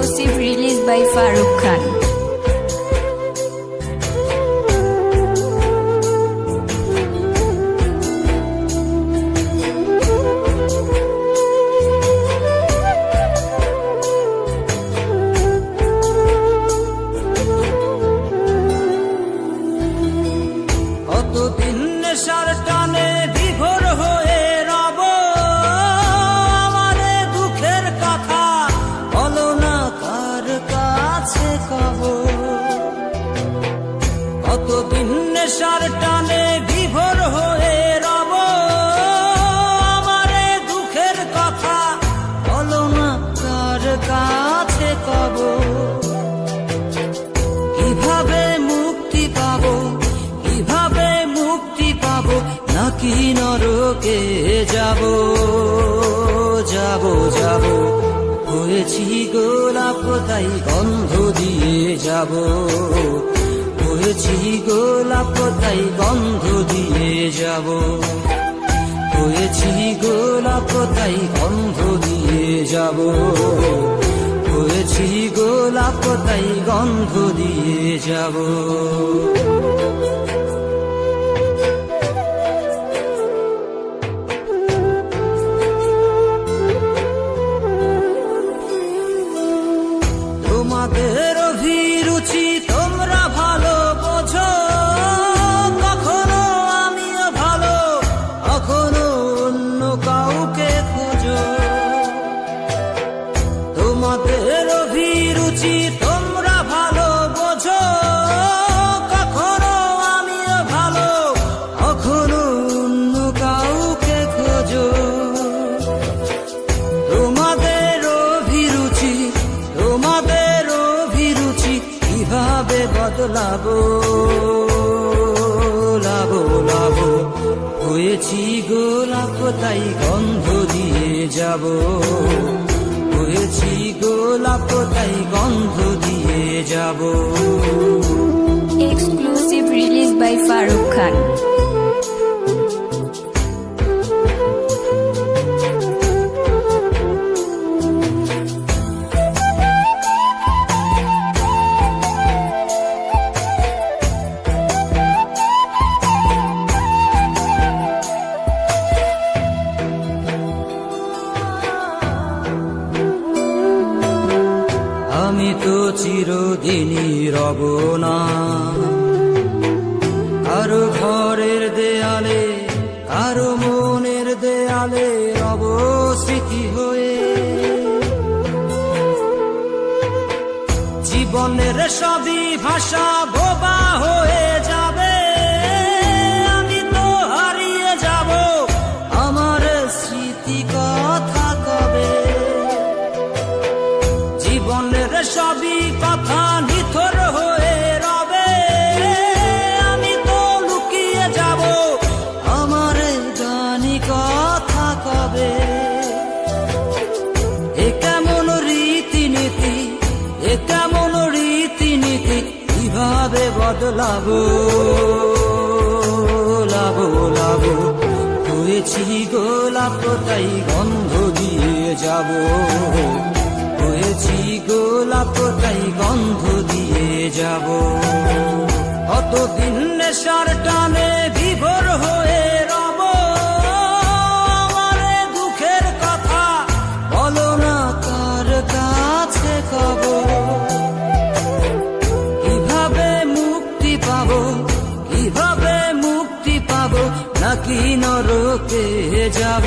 exclusive release by Farooq Khan. নেশার টানে বিভোর হয়ে রব। আমারে দুঃখের কথা বলো না, কার কাছে কব? কীভাবে মুক্তি পাবো? কীভাবে মুক্তি পাবো? নাকি নরকে যাব? যাব যাব। হয়েছি গোলাপ তাই গন্ধ দিয়ে যাব। হয়েছি গোলাপ তাই গন্ধ দিয়ে যাব। হয়েছি গোলাপ তাই গন্ধ দিয়ে যাব। হয়েছি গোলাপ তাই গন্ধ দিয়ে যাব। তোমাদের অভিরুচি লাভো লাবো লাবো হয়েছি গোলাপ, তাই গন্ধ দিয়ে যাব। হয়েছি গোলাপ, তাই গন্ধ দিয়ে যাব। Exclusive release by Farooq Khan. আমি তো চিরদিনই রব না কারও ঘরের দেয়ালে, কারও মনের দেয়ালে রব স্মৃতি হয়ে। জীবনের সবই ভাষা বোবা সবই কথা নিথর হয়ে রবে। আমি তো লুকিয়ে যাব আমার গানি কথা কবে। এ কেমন রীতিনীতি, এ কেমন রীতিনীতি, কীভাবে বদলাবো, লাবো লাবো। হয়েছি গোলাপ তাই গন্ধ দিয়ে যাব। হয়েছি গোলাপ তাই গন্ধ দিয়ে যাব। কতদিন নেশার টানে বিভোর হয়ে রব। আমারে দুঃখের কথা বলো না কার কাছে কব কীভাবে মুক্তি পাবো, কীভাবে মুক্তি পাবো, নাকি নরকে যাব?